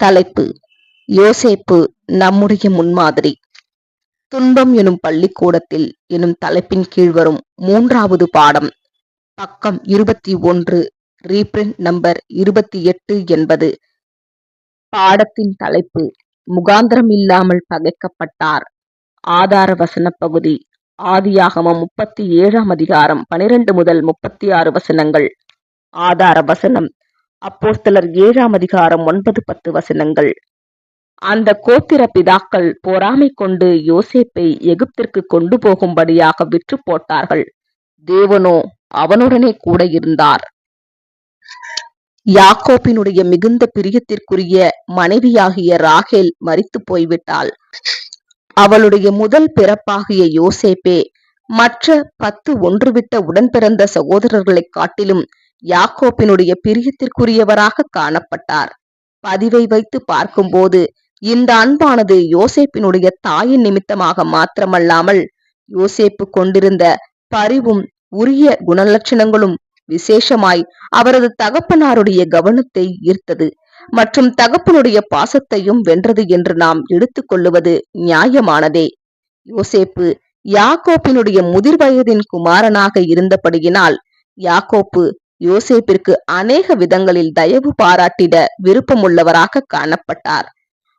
தலைப்பு. யோசேப்பு நம்முடைய முன்மாதிரி. துன்பம் எனும் பள்ளிக்கூடத்தில் எனும் தலைப்பின் கீழ் வரும் மூன்றாவது பாடம். பக்கம் இருபத்தி ஒன்று ரீப்ரிண்ட் நம்பர் இருபத்தி எட்டு என்பது. பாடத்தின் தலைப்பு முகாந்திரம் இல்லாமல் பகைக்கப்பட்டார். ஆதார வசன பகுதி ஆதியாகமம் முப்பத்தி ஏழாம் அதிகாரம் பனிரெண்டு முதல் முப்பத்தி ஆறு வசனங்கள். ஆதார வசனம் அப்போஸ்தலர் ஏழாம் அதிகாரம் ஒன்பது பத்து வசனங்கள். அந்த கோத்திர பிதாக்கள் பொறாமை கொண்டு யோசேப்பை எகிப்திற்கு கொண்டு போகும்படியாக விற்று போட்டார்கள். தேவனோ அவனுடனே கூட இருந்தார். யாக்கோப்பினுடைய மிகுந்த பிரியத்திற்குரிய மனைவியாகிய ராகேல் மறித்து போய்விட்டாள். அவளுடைய முதல் பிறப்பாகிய யோசேப்பே மற்ற பத்து ஒன்றுவிட்ட உடன்பிறந்த சகோதரர்களை காட்டிலும் யாக்கோப்பினுடைய பிரியத்திற்குரியவராக காணப்பட்டார். பதிவை வைத்து பார்க்கும்போது இந்த அன்பானது யோசேப்பினுடைய தாயின் நிமித்தமாக மாத்திரமல்லாமல் யோசேப்பு கொண்டிருந்த பரிவும் உரிய குணலட்சணங்களும் விசேஷமாய் அவரது தகப்பனாருடைய கவனத்தை ஈர்த்தது மற்றும் தகப்பனுடைய பாசத்தையும் வென்றது என்று நாம் எடுத்துக்கொள்ளுவது நியாயமானதே. யோசேப்பு யாக்கோப்பினுடைய முதிர் வயதின் குமாரனாக இருந்தபடியினால் யாக்கோப்பு யோசேப்பிற்கு அநேக விதங்களில் தயவு பாராட்டிட விருப்பமுள்ளவராக காணப்பட்டார்.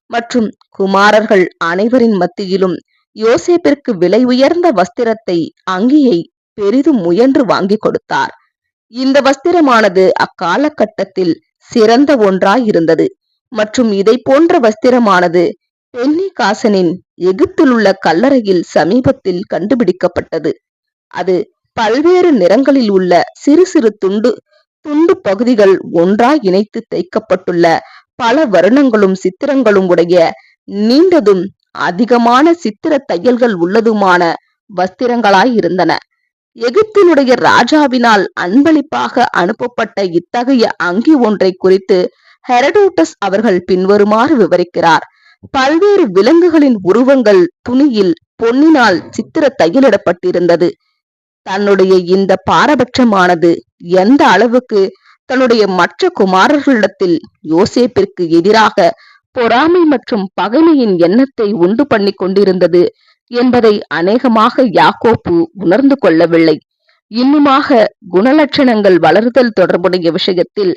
மற்றும் குமாரர்கள் அனைவரின் மத்தியிலும் யோசேப்பிற்கு விலை உயர்ந்த வஸ்திரத்தை அங்கியை பெரிதும் முயன்று வாங்கி கொடுத்தார். இந்த வஸ்திரமானது அக்காலகட்டத்தில் சிறந்த ஒன்றாய் இருந்தது மற்றும் இதை போன்ற வஸ்திரமானது பென்னி காசனின் எகிப்தில் உள்ள கல்லறையில் சமீபத்தில் கண்டுபிடிக்கப்பட்டது. அது பல்வேறு நிறங்களில் உள்ள சிறு சிறு துண்டு துண்டு பகுதிகள் ஒன்றாய் இணைத்து தைக்கப்பட்டுள்ள பல வருணங்களும் சித்திரங்களும் உடைய நீண்டதும் அதிகமான சித்திர தையல்கள் உள்ளதுமான வஸ்திரங்களாய் இருந்தன. எகிப்தினுடைய ராஜாவினால் அன்பளிப்பாக அனுப்பப்பட்ட இத்தகைய அங்கி ஒன்றை குறித்து ஹெரடோட்டஸ் அவர்கள் பின்வருமாறு விவரிக்கிறார். பல்வேறு விலங்குகளின் உருவங்கள் துணியில் பொன்னினால் சித்திர தையலிடப்பட்டிருந்தது. தன்னுடைய இந்த பாரபட்சமானது எந்த அளவுக்கு தன்னுடைய மற்ற குமாரர்களிடத்தில் யோசேப்பிற்கு எதிராக பொறாமை மற்றும் பகைமையின் எண்ணத்தை உண்டு பண்ணி கொண்டிருந்தது என்பதை அநேகமாக யாக்கோப்பு உணர்ந்து கொள்ளவில்லை. இன்னுமாக குணலட்சணங்கள் வளர்தல் தொடர்புடைய விஷயத்தில்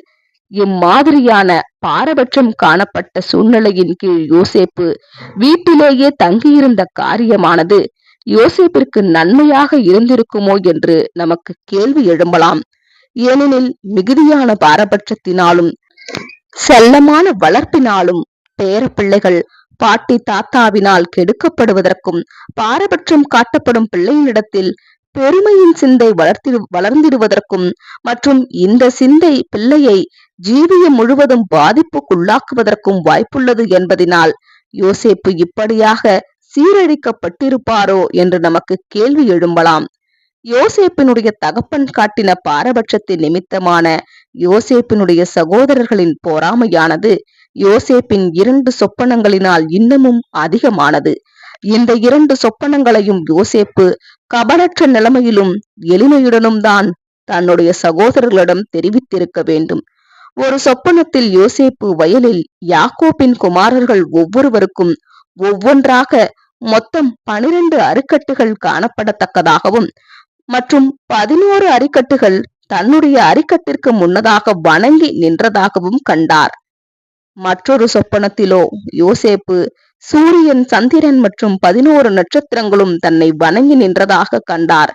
இம்மாதிரியான பாரபட்சம் காணப்பட்ட சூழ்நிலையின் கீழ் யோசேப்பு வீட்டிலேயே தங்கியிருந்த காரியமானது யோசிப்பிற்கு நன்மையாக இருந்திருக்குமோ என்று நமக்கு கேள்வி எழும்பலாம். ஏனெனில் மிகுதியான பாரபட்சத்தினாலும் செல்லமான வளர்ப்பினாலும் பேர பிள்ளைகள் பாட்டி தாத்தாவினால் கெடுக்கப்படுவதற்கும் பாரபட்சம் காட்டப்படும் பிள்ளைகளிடத்தில் பெருமையின் சிந்தை வளர்த்தி வளர்ந்திடுவதற்கும் மற்றும் இந்த சிந்தை பிள்ளையை ஜீவியம் முழுவதும் பாதிப்புக்குள்ளாக்குவதற்கும் வாய்ப்புள்ளது என்பதனால் யோசேப்பு இப்படியாக சீரழிக்கப்பட்டிருப்பாரோ என்று நமக்கு கேள்வி எழும்பலாம். யோசேப்பினுடைய தகப்பன் காட்டின பாரபட்சத்தின் நிமித்தமான யோசேப்பினுடைய சகோதரர்களின் பொறாமையானது யோசேப்பின் இரண்டு சொப்பனங்களினால் இன்னமும் அதிகமானது. இந்த இரண்டு சொப்பனங்களையும் யோசேப்பு கபலற்ற நிலைமையிலும் எளிமையுடனும் தான் தன்னுடைய சகோதரர்களிடம் தெரிவித்திருக்க வேண்டும். ஒரு சொப்பனத்தில் யோசேப்பு வயலில் யாக்கோப்பின் குமாரர்கள் ஒவ்வொருவருக்கும் ஒவ்வொன்றாக மொத்தம் பனிரெண்டு அரிக்கட்டுகள் காணப்படத்தக்கதாகவும் மற்றும் பதினோரு அரிக்கட்டுகள் தன்னுடைய அரிக்கட்டிற்கு முன்னதாக வணங்கி நின்றதாகவும் கண்டார். மற்றொரு சொப்பனத்திலோ யோசேப்பு சூரியன் சந்திரன் மற்றும் பதினோரு நட்சத்திரங்களும் தன்னை வணங்கி நின்றதாக கண்டார்.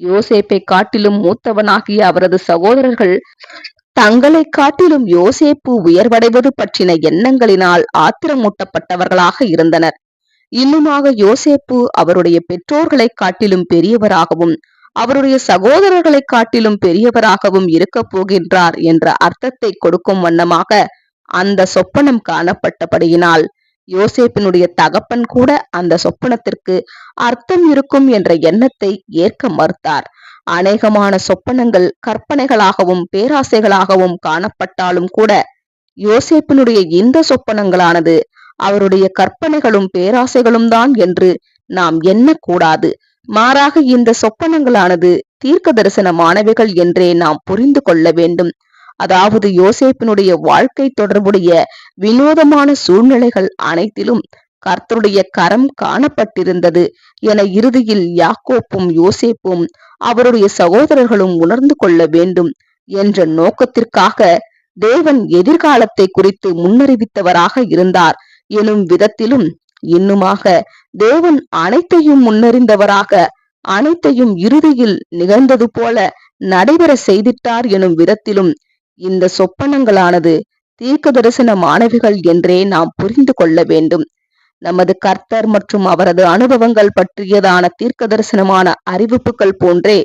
யோசேப்பை காட்டிலும் மூத்தவனாகிய அவரது சகோதரர்கள் தங்களை காட்டிலும் யோசேப்பு உயர்வடைவது பற்றின எண்ணங்களினால் ஆத்திரமூட்டப்பட்டவர்களாக இருந்தனர். இன்னுமாக யோசேப்பு அவருடைய பெற்றோர்களை காட்டிலும் பெரியவராகவும் அவருடைய சகோதரர்களை காட்டிலும் பெரியவராகவும் இருக்க போகின்றார் என்ற அர்த்தத்தை கொடுக்கும் வண்ணமாக அந்த சொப்பனம் காணப்பட்டபடியினால் யோசேப்பினுடைய தகப்பன் கூட அந்த சொப்பனத்திற்கு அர்த்தம் இருக்கும் என்ற எண்ணத்தை ஏற்க மறுத்தார். அநேகமான சொப்பனங்கள் கற்பனைகளாகவும் பேராசைகளாகவும் காணப்பட்டாலும் கூட யோசேப்பினுடைய இந்த சொப்பனங்களானது அவருடைய கற்பனைகளும் பேராசைகளும் தான் என்று நாம் எண்ணக்கூடாது. மாறாக இந்த சொப்பனங்களானது தீர்க்க தரிசனமானவைகள் என்றே நாம் புரிந்து கொள்ள வேண்டும். அதாவது யோசேப்பினுடைய வாழ்க்கை தொடர்புடைய வினோதமான சூழ்நிலைகள் அனைத்திலும் கர்த்தருடைய கரம் காணப்பட்டிருந்தது என இறுதியில் யாக்கோப்பும் யோசேப்பும் அவருடைய சகோதரர்களும் உணர்ந்து கொள்ள வேண்டும் என்ற நோக்கத்திற்காக தேவன் எதிர்காலத்தை குறித்து முன்னறிவித்தவராக இருந்தார். எனும் விதத்திலும் இன்னுமாக தேவன் அனைத்தையும் முன்னறிந்தவராக அனைத்தையும் இறுதியில் நிகழ்ந்தது போல நடைபெற செய்திட்டார் எனும் விதத்திலும் இந்த சொப்பனங்களானது தீர்க்க தரிசன மாணவிகள் என்றே நாம் புரிந்து கொள்ள வேண்டும். நமது கர்த்தர் மற்றும் அவரது அனுபவங்கள் பற்றியதான தீர்க்க தரிசனமான அறிவிப்புகள் போன்றே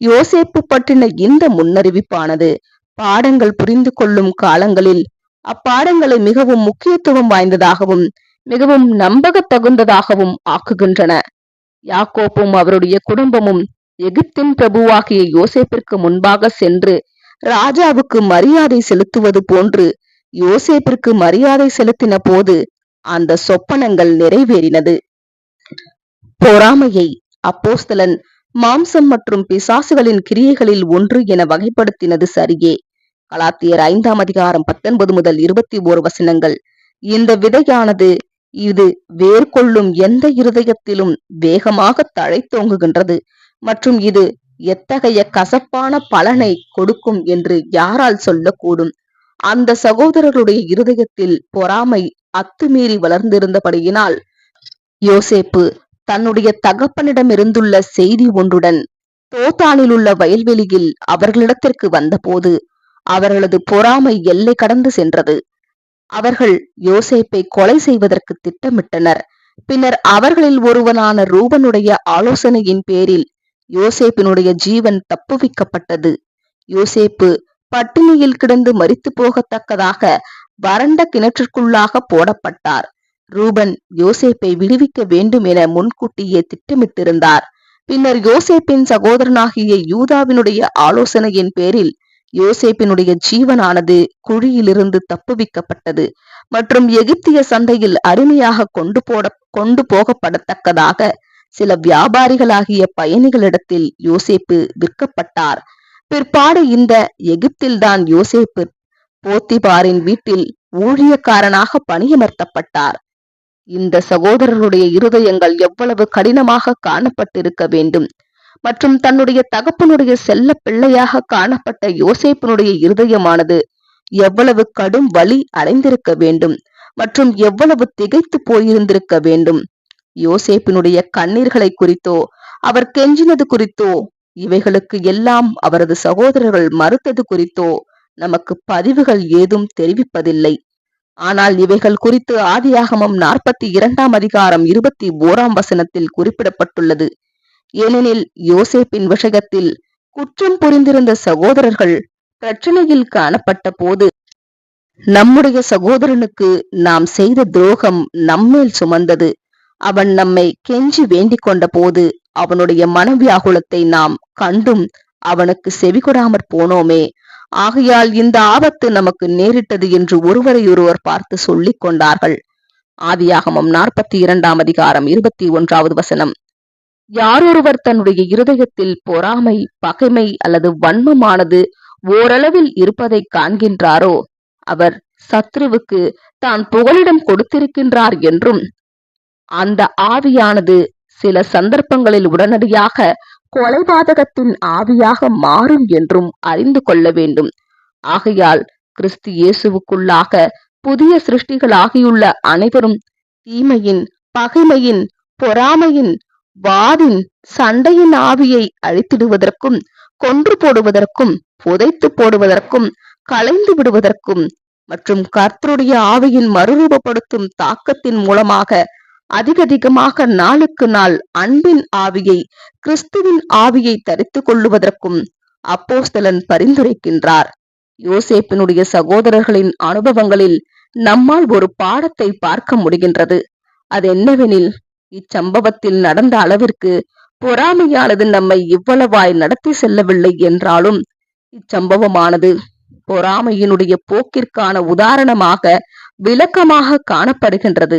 யோசேப்பு பற்றின இந்த முன்னறிவிப்பானது பாடங்கள் புரிந்து கொள்ளும் காலங்களில் அப்பாடங்களை மிகவும் முக்கியத்துவம் வாய்ந்ததாகவும் மிகவும் நம்பகத் தகுந்ததாகவும் ஆக்குகின்றன. யாக்கோப்பும் அவருடைய குடும்பமும் எகிப்தின் பிரபுவாகிய யோசேப்பிற்கு முன்பாக சென்று ராஜாவுக்கு மரியாதை செலுத்துவது போன்று யோசேப்பிற்கு மரியாதை செலுத்தின போது அந்த சொப்பனங்கள் நிறைவேறினது. பொறாமையை அப்போஸ்தலன் மாம்சம் மற்றும் பிசாசுகளின் கிரியைகளில் ஒன்று என வகைப்படுத்தினது சரியே. கலாத்தியர் ஐந்தாம் அதிகாரம் பத்தொன்பது முதல் இருபத்தி ஓரு வசனங்கள். இந்த விதையானது இது வேர்கொள்ளும் எந்த இருதயத்திலும் வேகமாக தழைத்தோங்குகின்றது மற்றும் இது எத்தகைய கசப்பான பலனை கொடுக்கும் என்று யாரால் சொல்லக்கூடும். அந்த சகோதரர்களுடைய இருதயத்தில் பொறாமை அத்துமீறி வளர்ந்திருந்தபடியினால் யோசேப்பு தன்னுடைய தகப்பனிடமிருந்துள்ள செய்தி ஒன்றுடன் தோத்தானில் உள்ள வயல்வெளியில் அவர்களிடத்திற்கு வந்தபோது அவர்களது பொறாமை எல்லை கடந்து சென்றது. அவர்கள் யோசேப்பை கொலை செய்வதற்கு திட்டமிட்டனர். பின்னர் அவர்களில் ஒருவனான ரூபனுடைய ஆலோசனையின் பேரில் யோசேப்பினுடைய ஜீவன் தப்புவிக்கப்பட்டது. யோசேப்பு பட்டினியில் கிடந்து மரித்து போகத்தக்கதாக வறண்ட கிணற்றிற்குள்ளாக போடப்பட்டார். ரூபன் யோசேப்பை விடுவிக்க வேண்டும் என முன்கூட்டியே திட்டமிட்டிருந்தார். பின்னர் யோசேப்பின் சகோதரனாகிய யூதாவினுடைய ஆலோசனையின் பேரில் யோசேப்பினுடைய ஜீவனானது குழியிலிருந்து தப்புவிக்கப்பட்டது மற்றும் எகிப்திய சந்தையில் அருமையாக கொண்டு போட கொண்டு போகப்படத்தக்கதாக சில வியாபாரிகளாகிய பயணிகளிடத்தில் யோசேப்பு விற்கப்பட்டார். பிற்பாடு இந்த எகிப்தில்தான் யோசேப்பு போத்திபாரின் வீட்டில் ஊழியக்காரனாக பணியமர்த்தப்பட்டார். இந்த சகோதரருடைய இருதயங்கள் எவ்வளவு கடினமாக காணப்பட்டிருக்க வேண்டும்? மற்றும் தன்னுடைய தகப்பனுடைய செல்ல பிள்ளையாக காணப்பட்ட யோசேப்பினுடைய இருதயமானது எவ்வளவு கடும் வலி அடைந்திருக்க வேண்டும் மற்றும் எவ்வளவு திகைத்து போயிருந்திருக்க வேண்டும்? யோசேப்பினுடைய கண்ணீர்களை குறித்தோ அவர் கெஞ்சினது குறித்தோ இவைகளுக்கு எல்லாம் அவரது சகோதரர்கள் மறுத்தது குறித்தோ நமக்கு பதிவுகள் ஏதும் தெரிவிப்பதில்லை. ஆனால் இவைகள் குறித்து ஆதியாகமம் நாற்பத்தி இரண்டாம் அதிகாரம் இருபத்தி ஓராம் வசனத்தில் குறிப்பிடப்பட்டுள்ளது. ஏனெனில் யோசேப்பின் விஷயத்தில் குற்றம் புரிந்திருந்த சகோதரர்கள் பிரச்சனையில் காணப்பட்ட போது நம்முடைய சகோதரனுக்கு நாம் செய்த துரோகம் நம்மேல் சுமந்தது. அவன் நம்மை கெஞ்சி வேண்டிக் கொண்ட போது அவனுடைய மனவியாகுலத்தை நாம் கண்டும் அவனுக்கு செவிகொடாமற் போனோமே. ஆகையால் இந்த ஆபத்து நமக்கு நேரிட்டது என்று ஒருவரையொருவர் பார்த்து சொல்லிக் கொண்டார்கள். ஆதியாகமம் நாற்பத்தி இரண்டாம் அதிகாரம் இருபத்தி ஒன்றாவது வசனம். யாரொருவர் தன்னுடைய இருதயத்தில் பொறாமை பகைமை அல்லது வன்மமானது ஓரளவில் இருப்பதை காண்கின்றாரோ? அவர் சத்ருவுக்கு தான் புகலிடம் கொடுத்திருக்கின்றார் என்றும் அந்த ஆவியானது சில சந்தர்ப்பங்களில் உடனடியாக கொலைபாதகத்தின் ஆவியாக மாறும் என்றும் அறிந்து கொள்ள வேண்டும். ஆகையால் கிறிஸ்து இயேசுவுக்குள்ளாக புதிய சிருஷ்டிகளாகியுள்ள அனைவரும் தீமையின் பகைமையின் பொறாமையின் வாதின் சண்டையின் ஆவியை அழித்திடுவதற்கும் கொன்று போடுவதற்கும் புதைத்து போடுவதற்கும் களைந்து விடுவதற்கும் மற்றும் கர்த்தருடைய ஆவியின் மறுரூபப்படுத்தும் தாக்கத்தின் மூலமாக அதிகதிகமாக நாளுக்கு நாள் அன்பின் ஆவியை கிறிஸ்துவின் ஆவியை தரித்து கொள்ளுவதற்கும் அப்போஸ்தலன் பரிந்துரைக்கின்றார். யோசேப்பினுடைய சகோதரர்களின் அனுபவங்களில் நம்மால் ஒரு பாடத்தை பார்க்க முடிகின்றது. அது என்னவெனில் இச்சம்பவத்தில் நடந்த அளவிற்கு பொறாமையானது நம்மை இவ்வளவாய் நடத்தி செல்லவில்லை என்றாலும் இச்சம்பவமானது பொறாமையினுடைய போக்கிற்கான உதாரணமாக விளக்கமாக காணப்படுகின்றது.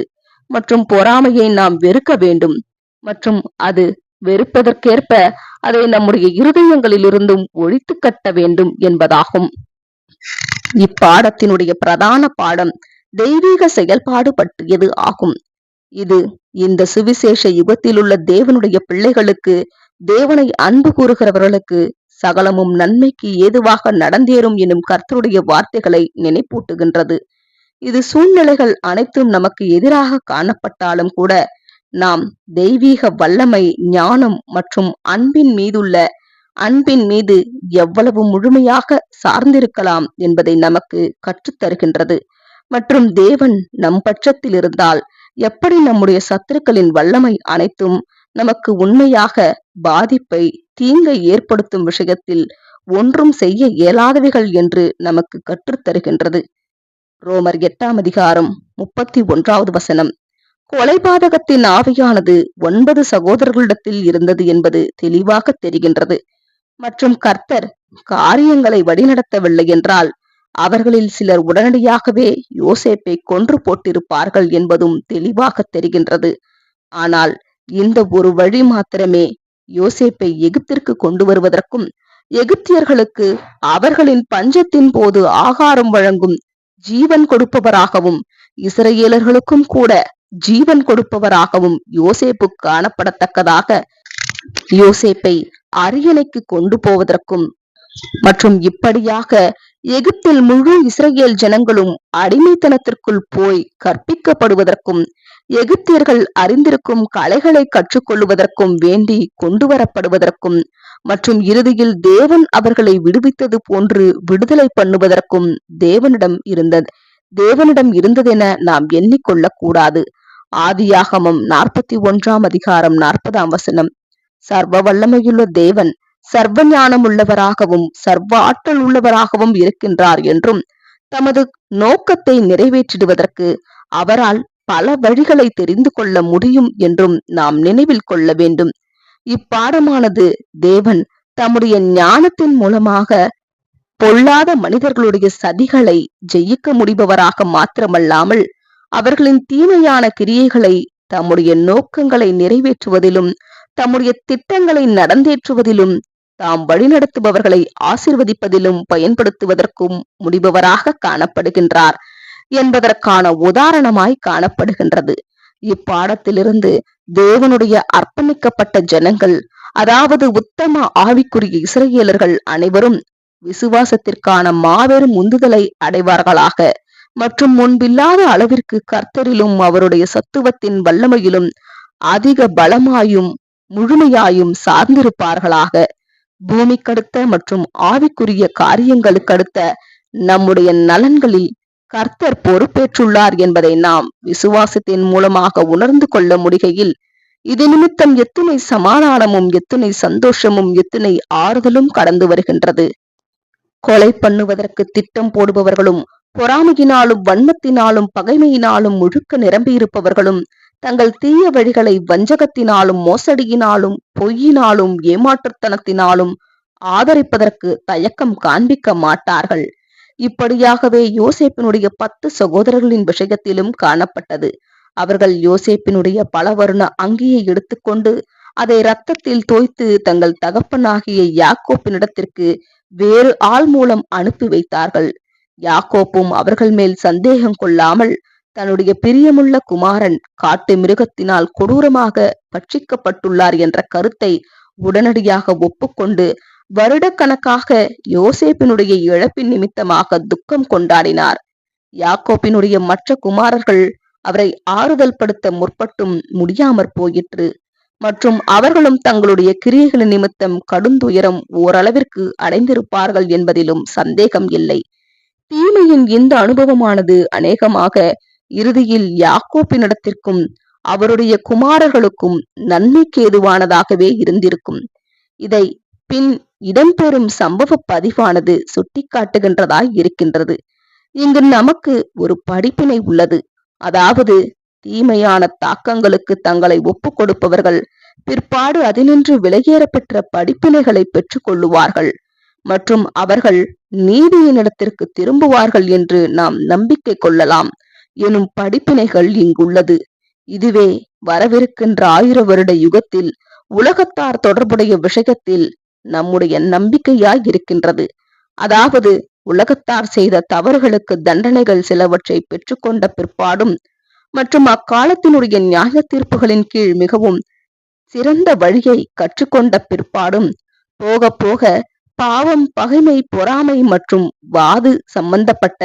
மற்றும் பொறாமையை நாம் வெறுக்க வேண்டும். மற்றும் அது வெறுப்பதற்கேற்ப அதை நம்முடைய இருதயங்களிலிருந்தும் ஒழித்து கட்ட வேண்டும் என்பதாகும். இப்பாடத்தினுடைய பிரதான பாடம் தெய்வீக செயல்பாடு பற்றியது ஆகும். இது இந்த சுவிசேஷ யுகத்தில் உள்ள தேவனுடைய பிள்ளைகளுக்கு தேவனை அன்பு கூறுகிறவர்களுக்கு சகலமும் நன்மைக்கு ஏதுவாக நடந்தேறும் எனும் கர்த்தருடைய வார்த்தைகளை நினைப்பூட்டுகின்றது. இது சூழ்நிலைகள் அனைத்தும் நமக்கு எதிராக காணப்பட்டாலும் கூட நாம் தெய்வீக வல்லமை ஞானம் மற்றும் அன்பின் மீதுள்ள அன்பின் மீது எவ்வளவு முழுமையாக சார்ந்திருக்கலாம் என்பதை நமக்கு கற்றுத்தருகின்றது. மற்றும் தேவன் நம் பட்சத்தில் இருந்தால் எப்படி நம்முடைய சத்துருக்களின் வல்லமை அனைத்தும் நமக்கு உண்மையாக பாதிப்பை தீங்கை ஏற்படுத்தும் விஷயத்தில் ஒன்றும் செய்ய இயலாதவைகள் என்று நமக்கு கற்றுத்தருகின்றது ரோமர் எட்டாம் அதிகாரம் முப்பத்தி ஒன்றாவது வசனம். கொலைபாதகத்தின் ஆவியானது ஒன்பது சகோதரர்களிடத்தில் இருந்தது என்பது தெளிவாக தெரிகின்றது. மற்றும் கர்த்தர் காரியங்களை வழிநடத்தவில்லை என்றால் அவர்களில் சிலர் உடனடியாகவே யோசேப்பை கொன்று போட்டிருப்பார்கள் என்பதும் தெளிவாக தெரிகின்றது. ஆனால் இந்த ஒரு வழி மாத்திரமே யோசேப்பை எகிப்திற்கு கொண்டு வருவதற்கும் எகிப்தியர்களுக்கு அவர்களின் பஞ்சத்தின் போது ஆகாரம் வழங்கும் ஜீவன் கொடுப்பவராகவும் இஸ்ரேலர்களுக்கும் கூட ஜீவன் கொடுப்பவராகவும் யோசேப்பு காணப்படத்தக்கதாக யோசேப்பை அரியணைக்கு கொண்டு போவதற்கும் மற்றும் இப்படியாக எகிப்தில் முழு இஸ்ரேல் ஜனங்களும் அடிமைத்தனத்திற்குள் போய் கற்பிக்கப்படுவதற்கும் எகிப்தியர்கள் அறிந்திருக்கும் கலைகளை கற்றுக்கொள்வதற்கும் வேண்டி கொண்டு வரப்படுவதற்கும் மற்றும் இறுதியில் தேவன் அவர்களை விடுவித்தது போன்று விடுதலை பண்ணுவதற்கும் தேவனிடம் இருந்தது. தேவனிடம் இருந்ததென நாம் எண்ணிக்கொள்ள கூடாது ஆதியாகமம் நாற்பத்தி ஒன்றாம் அதிகாரம் நாற்பதாம் வசனம். சர்வ வல்லமையுள்ள தேவன் சர்வ ஞானம் உள்ளவராகவும் சர்வ ஆற்றல் உள்ளவராகவும் இருக்கின்றார் என்றும் தமது நோக்கத்தை நிறைவேற்றிடுவதற்கு அவரால் பல வழிகளை தெரிந்து கொள்ள முடியும் என்றும் நாம் நினைவில் கொள்ள வேண்டும். இப்பாடமானது தேவன் தம்முடைய ஞானத்தின் மூலமாக பொல்லாத மனிதர்களுடைய சதிகளை ஜெயிக்க முடிபவராக மாத்திரமல்லாமல் அவர்களின் தீமையான கிரியைகளை தம்முடைய நோக்கங்களை நிறைவேற்றுவதிலும் தம்முடைய திட்டங்களை நடந்தேற்றுவதிலும் தாம் வழிநடத்துபவர்களை ஆசிர்வதிப்பதிலும் பயன்படுத்துவதற்கும் முடிபவராக காணப்படுகின்றார் என்பதற்கான உதாரணமாய் காணப்படுகின்றது. இப்பாடத்திலிருந்து தேவனுடைய அர்ப்பணிக்கப்பட்ட ஜனங்கள் அதாவது உத்தம ஆவிக்குரிய இஸ்ரேலர்கள் அனைவரும் விசுவாசத்திற்கான மாபெரும் உந்துதலை அடைவார்களாக. மற்றும் முன்பில்லாத அளவிற்கு கர்த்தரிலும் அவருடைய சத்துவத்தின் வல்லமையிலும் அதிக பலமாயும் முழுமையாயும் சார்ந்திருப்பார்களாக. பூமிக்கடுத்த மற்றும் ஆவிக்குரிய காரியங்களுக்கடுத்த நம்முடைய நலன்களில் கர்த்தர் பொறுப்பேற்றுள்ளார் என்பதை நாம் விசுவாசத்தின் மூலமாக உணர்ந்து கொள்ள முடிகையில் இது நிமித்தம் எத்தனை சமாதானமும் எத்தனை சந்தோஷமும் எத்தனை ஆறுதலும் கடந்து வருகின்றது. கொலை பண்ணுவதற்கு திட்டம் போடுபவர்களும் பொறாமையினாலும் வன்மத்தினாலும் பகைமையினாலும் முழுக்க நிரம்பியிருப்பவர்களும் தங்கள் தீய வழிகளை வஞ்சகத்தினாலும் மோசடியினாலும் பொய்யினாலும் ஏமாற்றுத்தனத்தினாலும் ஆதரிப்பதற்கு தயக்கம் காண்பிக்க மாட்டார்கள். இப்படியாகவே யோசேப்பினுடைய பத்து சகோதரர்களின் விஷயத்திலும் காணப்பட்டது. அவர்கள் யோசேப்பினுடைய பலவர்ண அங்கியை எடுத்துக்கொண்டு அதை ரத்தத்தில் தோய்த்து தங்கள் தகப்பனாகிய யாக்கோப்பினிடத்திற்கு வேறு ஆள் மூலம் அனுப்பி வைத்தார்கள். யாக்கோப்பும் அவர்கள் மேல் சந்தேகம் கொள்ளாமல் தன்னுடைய பிரியமுள்ள குமாரன் காட்டு மிருகத்தினால் கொடூரமாக பட்சிக்கப்பட்டுள்ளார் என்ற கருத்தை உடனடியாக ஒப்புக்கொண்டு வருடக்கணக்காக யோசேப்பினுடைய இழப்பின் நிமித்தமாக துக்கம் கொண்டாடினார். யாக்கோப்பினுடைய மற்ற குமாரர்கள் அவரை ஆறுதல் படுத்த முற்பட்டும் முடியாமற் போயிற்று. மற்றும் அவர்களும் தங்களுடைய கிரியைகளின் நிமித்தம் கடுந்துயரம் ஓரளவிற்கு அடைந்திருப்பார்கள் என்பதிலும் சந்தேகம் இல்லை. தீமையின் இந்த அனுபவமானது அநேகமாக இறுதியில் யாக்கோப்பினிடத்திற்கும் அவருடைய குமாரர்களுக்கும் நன்மைக்கு ஏதுவானதாகவே இருந்திருக்கும். இதை பின் இடம்பெறும் சம்பவ பதிவானது சுட்டிக்காட்டுகின்றதாய் இருக்கின்றது. இங்கு நமக்கு ஒரு படிப்பினை உள்ளது. அதாவது தீமையான தாக்கங்களுக்கு தங்களை ஒப்புக் கொடுப்பவர்கள் பிற்பாடு அதினின்று விலகேற பெற்ற படிப்பினைகளை பெற்றுக் கொள்ளுவார்கள். மற்றும் அவர்கள் நீதியினிடத்திற்கு திரும்புவார்கள் என்று நாம் நம்பிக்கை கொள்ளலாம். எனும் படிப்பினைகள் இங்குள்ளது. இதுவே வரவிருக்கின்ற ஆயிர வருட யுகத்தில் உலகத்தார் தொடர்புடைய விஷயத்தில் நம்முடைய நம்பிக்கையாய் இருக்கின்றது. அதாவது உலகத்தார் செய்த தவறுகளுக்கு தண்டனைகள் சிலவற்றை பெற்றுக்கொண்ட பிற்பாடும் மற்றும் அக்காலத்தினுடைய நியாய தீர்ப்புகளின் கீழ் மிகவும் சிறந்த வழியை கற்றுக்கொண்ட பிற்பாடும் போக போக பாவம் பகைமை பொறாமை மற்றும் வாது சம்பந்தப்பட்ட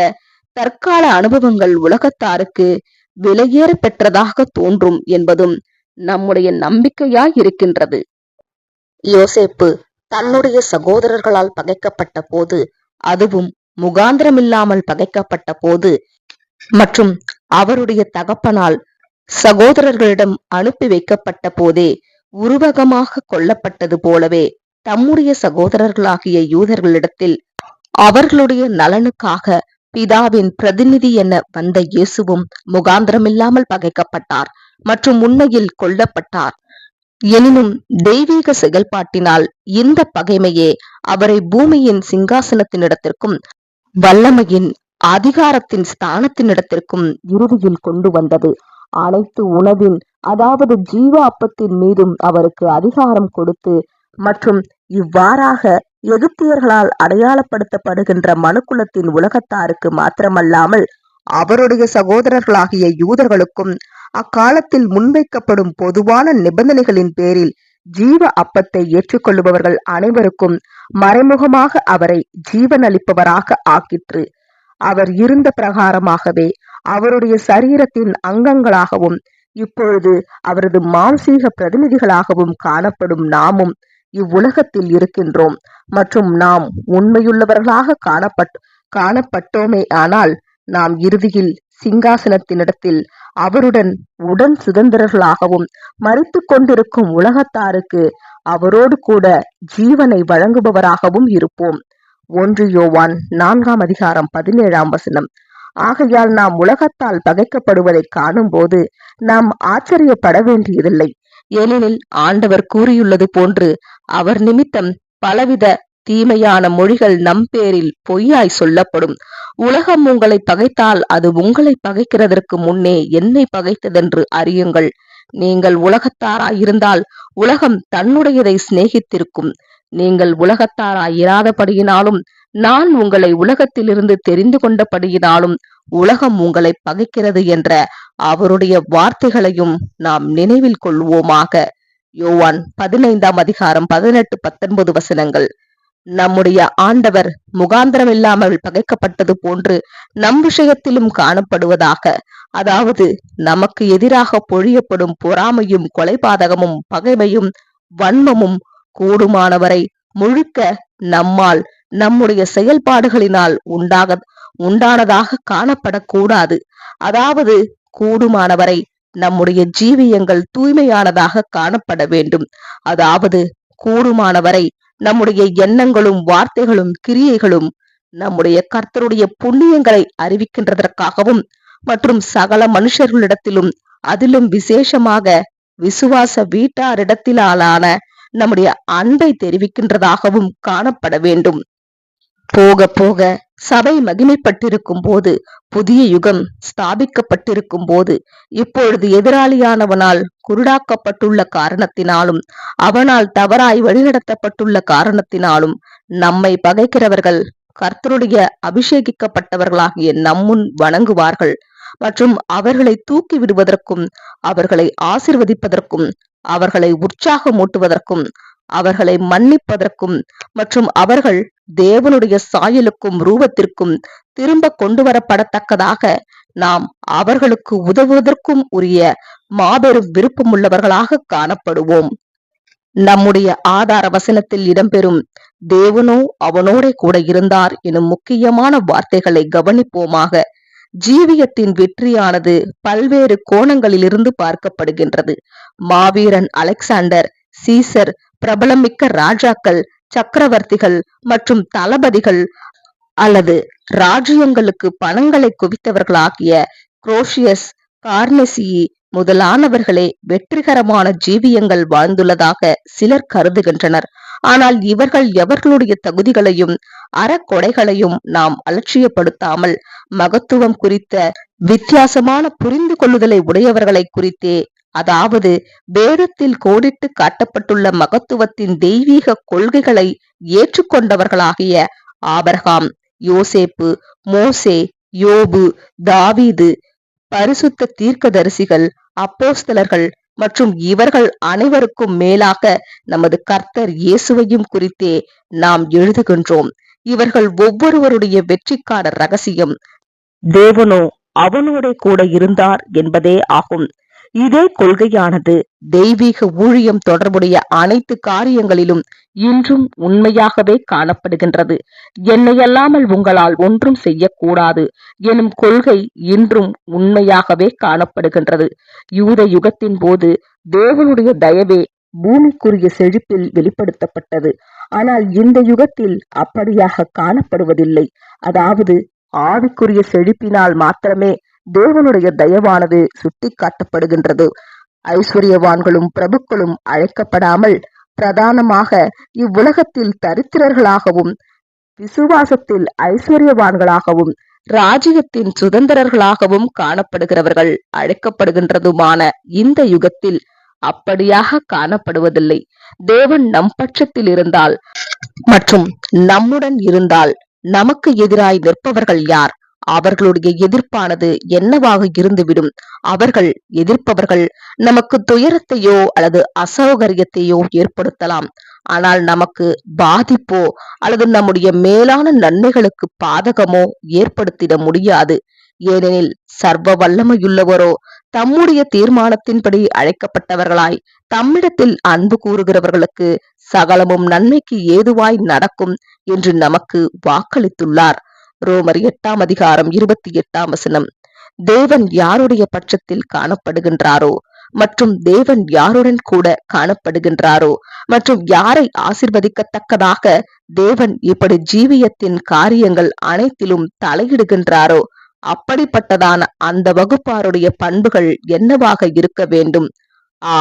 தற்கால அனுபவங்கள் உலகத்தாருக்கு விலையேற பெற்றதாக தோன்றும் என்பதும் நம்முடைய நம்பிக்கையாய் இருக்கின்றது. யோசேப்பு தன்னுடைய சகோதரர்களால் பகைக்கப்பட்ட போது அதுவும் முகாந்திரமில்லாமல் பகைக்கப்பட்ட போது மற்றும் அவருடைய தகப்பனால் சகோதரர்களிடம் அனுப்பி வைக்கப்பட்ட போதே உருவகமாக கொல்லப்பட்டது போலவே தம்முடைய சகோதரர்களாகிய யூதர்களிடத்தில் அவர்களுடைய நலனுக்காக பிதாவின் பிரதிநிதி என வந்த இயேசுவும் முகாந்திரமில்லாமல் பகைக்கப்பட்டார் மற்றும் உண்மையில் கொல்லப்பட்டார். எனினும் தெய்வீக செயல்பாட்டினால் இந்த பகைமையே அவரை பூமியின் சிங்காசனத்தினிடத்திற்கும் வல்லமையின் அதிகாரத்தின் ஸ்தானத்தினிடத்திற்கும் இறுதியில் கொண்டு வந்தது. அனைத்து உணவின் அதாவது ஜீவ அப்பத்தின் மீதும் அவருக்கு அதிகாரம் கொடுத்து மற்றும் இவ்வாறாக எகிப்தியர்களால் அடையாளப்படுத்தப்படுகின்ற மனுக்குலத்தின் உலகத்தாருக்கு மாத்திரமல்லாமல் அவருடைய சகோதரர்களாகிய யூதர்களுக்கும் அக்காலத்தில் முன்வைக்கப்படும் பொதுவான நிபந்தனைகளின் பேரில் ஜீவ அப்பத்தை ஏற்றுக்கொள்ளுபவர்கள் அனைவருக்கும் மறைமுகமாக அவரை ஜீவனளிப்பவராக ஆக்கிற்று. அவர் இருந்த பிரகாரமாகவே அவருடைய சரீரத்தின் அங்கங்களாகவும் இப்பொழுது அவரது மாம்சீக பிரதிநிதிகளாகவும் காணப்படும் நாமும் இவ்வுலகத்தில் இருக்கின்றோம். மற்றும் நாம் உண்மையுள்ளவர்களாக காணப்பட் காணப்பட்டோமே ஆனால் நாம் இறுதியில் சிங்காசனத்தினிடத்தில் அவருடன் உடன் சுதந்திரர்களாகவும் மறித்து கொண்டிருக்கும் உலகத்தாருக்கு அவரோடு கூட ஜீவனை வழங்குபவராகவும் இருப்போம். ஒன்று யோவான் நான்காம் அதிகாரம் பதினேழாம் வசனம். ஆகையால் நாம் உலகத்தால் பகைக்கப்படுவதை காணும்போது நாம் ஆச்சரியப்பட வேண்டியதில்லை. ஏனெனில் ஆண்டவர் கூறியுள்ளது போன்று அவர் நிமித்தம் பலவித தீமையான மொழிகள் நம் பேரில் பொய்யாய் சொல்லப்படும். உலகம் உங்களை பகைத்தால் அது உங்களை பகைக்கிறதற்கு முன்னே என்னை பகைத்ததென்று அறியுங்கள். நீங்கள் உலகத்தாராயிருந்தால் உலகம் தன்னுடையதை சிநேகித்திருக்கும். நீங்கள் உலகத்தாராயிராதபடியினாலும் நான் உங்களை உலகத்திலிருந்து தெரிந்து கொண்டபடியினாலும் உலகம் உங்களை பகைக்கிறது என்ற அவருடைய வார்த்தைகளையும் நாம் நினைவில் கொள்வோமாக. யோவான் பதினைந்தாம் அதிகாரம் பதினெட்டு பத்தொன்பது வசனங்கள். நம்முடைய ஆண்டவர் முகாந்திரம் இல்லாமல் பகைக்கப்பட்டது போன்று நம் விஷயத்திலும் காணப்படுவதாக. அதாவது நமக்கு எதிராக பொழியப்படும் பொறாமையும் கொலைபாதகமும் பகைமையும் வன்மமும் கூடுமானவரை முழுக்க நம்மால் நம்முடைய செயல்பாடுகளினால் உண்டாக உண்டானதாக காணப்படக்கூடாது. அதாவது கூடுமானவரை நம்முடைய ஜீவியங்கள் தூய்மையானதாக காணப்பட வேண்டும். அதாவது கூடுமானவரை நம்முடைய எண்ணங்களும் வார்த்தைகளும் கிரியைகளும் நம்முடைய கர்த்தருடைய புண்ணியங்களை அறிவிக்கின்றதற்காகவும் மற்றும் சகல மனுஷர்களிடத்திலும் அதிலும் விசேஷமாக விசுவாச வீட்டாரிடத்திலான நம்முடைய அன்பை தெரிவிக்கின்றதாகவும் காணப்பட வேண்டும். போக போக சபை மகிமைப்பட்டிருக்கும் போது புதிய யுகம் ஸ்தாபிக்கப்பட்டிருக்கும் போது இப்பொழுது எதிராளியானவனால் குருடாக்கப்பட்டுள்ள காரணத்தினாலும் அவனால் தவறாய் வழிநடத்தப்பட்டுள்ள காரணத்தினாலும் நம்மை பகைக்கிறவர்கள் கர்த்தருடைய அபிஷேகிக்கப்பட்டவர்களாகிய நம்முன் வணங்குவார்கள். மற்றும் அவர்களை தூக்கி விடுவதற்கும் அவர்களை ஆசிர்வதிப்பதற்கும் அவர்களை உற்சாகமூட்டுவதற்கும் அவர்களை மன்னிப்பதற்கும் மற்றும் அவர்கள் தேவனுடைய சாயலுக்கும் ரூபத்திற்கும் திரும்ப கொண்டு வரப்படத்தக்கதாக நாம் அவர்களுக்கு உதவுவதற்கும் உரிய மாபெரும் விருப்பமுள்ளவர்களாக காணப்படுவோம். நம்முடைய ஆதார வசனத்தில் இடம்பெறும் தேவனோ அவனோட கூட இருந்தார் எனும் முக்கியமான வார்த்தைகளை கவனிப்போமாக. ஜீவியத்தின் வெற்றியானது பல்வேறு கோணங்களிலிருந்து பார்க்கப்படுகின்றது. மாவீரன் அலெக்சாண்டர் சீசர் பிரபலமிக்க ராஜாக்கள் சக்கரவர்த்திகள் மற்றும் தளபதிகள் அல்லது ராஜ்யங்களுக்கு பணங்களை குவித்தவர்களாகிய குரோஷியஸ் கார்னெசியி முதலானவர்களே வெற்றிகரமான ஜீவியங்கள் வாழ்ந்துள்ளதாக சிலர் கருதுகின்றனர். ஆனால் இவர்கள் எவர்களுடைய தகுதிகளையும் அறக்கொடைகளையும் நாம் அலட்சியப்படுத்தாமல் மகத்துவம் குறித்த வித்தியாசமான புரிந்து கொள்ளுதலை உடையவர்களை குறித்தே அதாவது வேதத்தில் கோடிட்டு காட்டப்பட்டுள்ள மகத்துவத்தின் தெய்வீக கொள்கைகளை ஏற்றுக்கொண்டவர்களாகிய ஆபர்காம் யோசேப்பு மோசே யோபு தாவீது பரிசுத்த தீர்க்கதரிசிகள் அப்போஸ்தலர்கள் மற்றும் இவர்கள் அனைவருக்கும் மேலாக நமது கர்த்தர் இயேசுவையும் குறித்தே நாம் எழுதுகின்றோம். இவர்கள் ஒவ்வொருவருடைய வெற்றிக்கான ரகசியம் தேவனோ அவனோட கூட இருந்தார் என்பதே ஆகும். இதே கொள்கையானது தெய்வீக ஊழியம் தொடர்புடைய அனைத்து காரியங்களிலும் இன்றும் உண்மையாகவே காணப்படுகின்றது. என்னையல்லாமல் உங்களால் ஒன்றும் செய்யக்கூடாது எனும் கொள்கை இன்றும் உண்மையாகவே காணப்படுகின்றது. யூத யுகத்தின் போது தேவனுடைய தயவே பூமிக்குரிய செழிப்பில் வெளிப்படுத்தப்பட்டது. ஆனால் இந்த யுகத்தில் அப்படியாக காணப்படுவதில்லை. அதாவது ஆவிக்குரிய செழிப்பினால் மாத்திரமே தேவனுடைய தயவானது சுட்டி காட்டப்படுகின்றது ஐஸ்வர்யவான்களும் பிரபுக்களும் அழைக்கப்படாமல் பிரதானமாக இவ்வுலகத்தில் தரித்திரர்களாகவும் விசுவாசத்தில் ஐஸ்வர்யவான்களாகவும் ராஜ்யத்தின் சுதந்திரர்களாகவும் காணப்படுகிறவர்கள் அழைக்கப்படுகின்றதுமான இந்த யுகத்தில் அப்படியாக காணப்படுவதில்லை. தேவன் நம் பட்சத்தில் இருந்தால் மற்றும் நம்முடன் இருந்தால் நமக்கு எதிராய் நிற்பவர்கள் யார்? அவர்களுடைய எதிர்ப்பானது என்னவாக இருந்துவிடும்? அவர்கள் எதிர்ப்பவர்கள் நமக்கு துயரத்தையோ அல்லது அசௌகரியத்தையோ ஏற்படுத்தலாம். ஆனால் நமக்கு பாதிப்போ அல்லது நம்முடைய மேலான நன்மைகளுக்கு பாதகமோ ஏற்படுத்திட முடியாது. ஏனெனில் சர்வ வல்லமையுள்ளவரோ தம்முடைய தீர்மானத்தின்படி அழைக்கப்பட்டவர்களாய் தம்மிடத்தில் அன்பு கூறுகிறவர்களுக்கு சகலமும் நன்மைக்கு ஏதுவாய் நடக்கும் என்று நமக்கு வாக்களித்துள்ளார். ரோமர் எட்டாம் அதிகாரம் இருபத்தி எட்டாம் வசனம். தேவன் யாருடைய பட்சத்தில் காணப்படுகின்றாரோ மற்றும் தேவன் யாருடன் கூட காணப்படுகின்றாரோ மற்றும் யாரை ஆசிர்வதிக்கத்தக்கதாக தேவன் இப்படி ஜீவியத்தின் காரியங்கள் அனைத்திலும் தலையிடுகின்றாரோ அப்படிப்பட்டதான அந்த வகுப்பாருடைய பண்புகள் என்னவாக இருக்க வேண்டும்? ஆ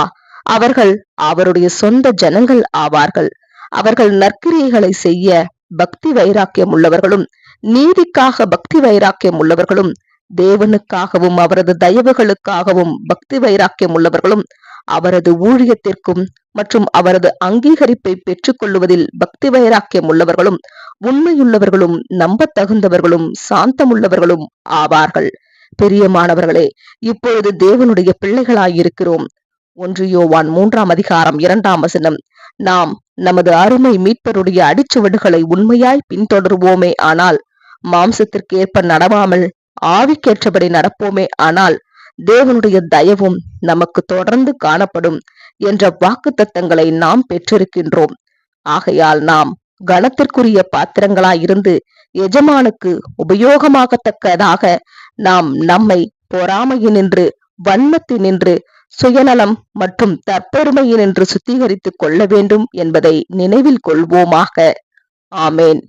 அவர்கள் அவருடைய சொந்த ஜனங்கள் ஆவார்கள். அவர்கள் நற்கிரியைகளை செய்ய பக்தி வைராக்கியம் உள்ளவர்களும் நீதிக்காக பக்தி வைராக்கியம் உள்ளவர்களும் தேவனுக்காகவும் அவரது தயவுகளுக்காகவும் பக்தி வைராக்கியம் உள்ளவர்களும் அவரது ஊழியத்திற்கும் மற்றும் அவரது அங்கீகரிப்பை பெற்றுக்கொள்வதில் பக்தி வைராக்கியம் உள்ளவர்களும் உண்மையுள்ளவர்களும் நம்ப தகுந்தவர்களும் சாந்தமுள்ளவர்களும் ஆவார்கள். பெரியமானவர்களே இப்பொழுது தேவனுடைய பிள்ளைகளாயிருக்கிறோம். ஒன்று யோவான் மூன்றாம் அதிகாரம் இரண்டாம் வசனம். நாம் நமது அருமை மீட்பருடைய அடிச்சுவடுகளை உண்மையாய் பின்தொடருவோமே ஆனால் மாம்சத்திற்கு ஏற்ப நடவாமல் ஆவிக்கேற்றபடி நடப்போமே ஆனால் தேவனுடைய தயவும் நமக்கு தொடர்ந்து காணப்படும் என்ற வாக்கு தத்தங்களை நாம் பெற்றிருக்கின்றோம். ஆகையால் நாம் கணத்திற்குரிய பாத்திரங்களாயிருந்து எஜமானுக்கு உபயோகமாகத்தக்கதாக நாம் நம்மை பொறாமையினின்று வன்மத்தினின்று சுயநலம் மற்றும் தற்பெருமையினின்று சுத்திகரித்துக் கொள்ள வேண்டும் என்பதை நினைவில் கொள்வோமாக. ஆமேன்.